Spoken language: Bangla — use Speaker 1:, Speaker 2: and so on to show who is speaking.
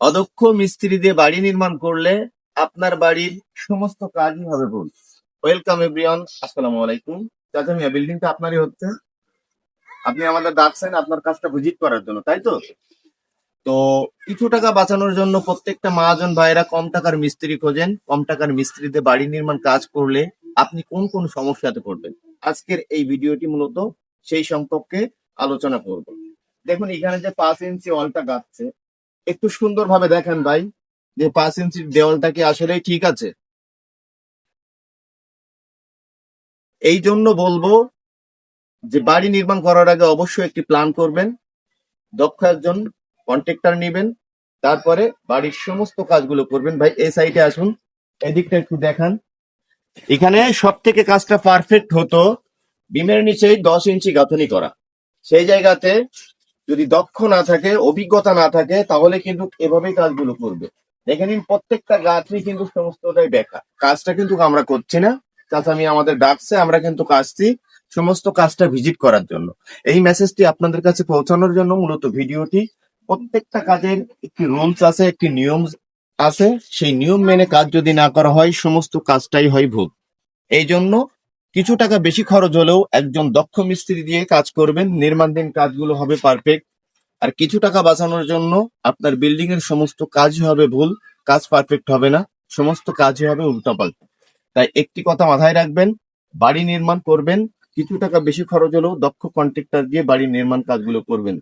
Speaker 1: অদক্ষ মিস্ত্রি দিয়ে বাড়ি নির্মাণ করলে আপনার বাড়ির সমস্ত কাজই হবে ভুল। ওয়েলকাম এভরিওয়ান আসসালামু আলাইকুম। চাচা মিয়া বিল্ডিংটা আপনারই হচ্ছে। আপনি আমাদের ডাকছেন আপনার কাজটা ভিজিট করার জন্য, তাই তো? তো কিছু টাকা বাঁচানোর জন্য প্রত্যেকটা মহাজন ভাইরা কম টাকার মিস্ত্রি খোঁজেন। কম টাকার মিস্ত্রিতে বাড়ি নির্মাণ কাজ করলে আপনি কোন কোন সমস্যাতে পড়বেন? আজকের এই ভিডিওটি মূলত সেই সম্পর্কে আলোচনা করব। দেখুন, এখানে যে পাঁচ ইঞ্চি অলটা গাচ্ছে একটু সুন্দরভাবে দেখেন ভাই, যে পাঁচ ইঞ্চির দেওয়ালটা কি আসলেই ঠিক আছে? এই জন্য বলব যে বাড়ি নির্মাণ করার আগে অবশ্যই একটি প্ল্যান করবেন, দক্ষ একজন কন্ট্রাক্টর নেবেন, তারপরে বাড়ির সমস্ত কাজগুলো করবেন। ভাই, এই সাইডে আসুন, এদিকটা একটু দেখান। এখানে সব থেকে কাজটা পারফেক্ট হতো, বিমের নিচেই দশ ইঞ্চি গাঁথনি করা। সেই জায়গাতে যদি দক্ষ না থাকে, অভিজ্ঞতা না থাকে, তাহলে কিন্তু এভাবেই কাজগুলো করবে। দেখে নিন, প্রত্যেকটা গাছই কিন্তু সমস্তটাই বেকার। কাজটা কিন্তু আমরা করছি না। চাচামি আমাদের ডাকছে, আমরা কিন্তু কাজটি, সমস্ত কাজটা ভিজিট করার জন্য। এই মেসেজটি আপনাদের কাছে পৌঁছানোর জন্য মূলত ভিডিওটি। প্রত্যেকটা কাজের একটি রুলস আছে, একটি নিয়ম আছে। সেই নিয়ম মেনে কাজ যদি না করা হয়, সমস্ত কাজটাই হয় ভুল। এই জন্য কিছু টাকা বেশি খরচ হলেও একজন দক্ষ মিস্ত্রি দিয়ে কাজ করবেন, নির্মাণধীন কাজগুলো হবে পারফেক্ট আর কিছু টাকা বাঁচানোর জন্য আপনার বিল্ডিং এর সমস্ত কাজই হবে ভুল, কাজ পারফেক্ট হবে না, সমস্ত কাজই হবে উল্টাপাল্টা। তাই একটি কথা মাথায় রাখবেন, বাড়ি নির্মাণ করবেন, কিছু টাকা বেশি খরচ হলেও দক্ষ কন্ট্রাক্টর দিয়ে বাড়ির নির্মাণ কাজগুলো করবেন।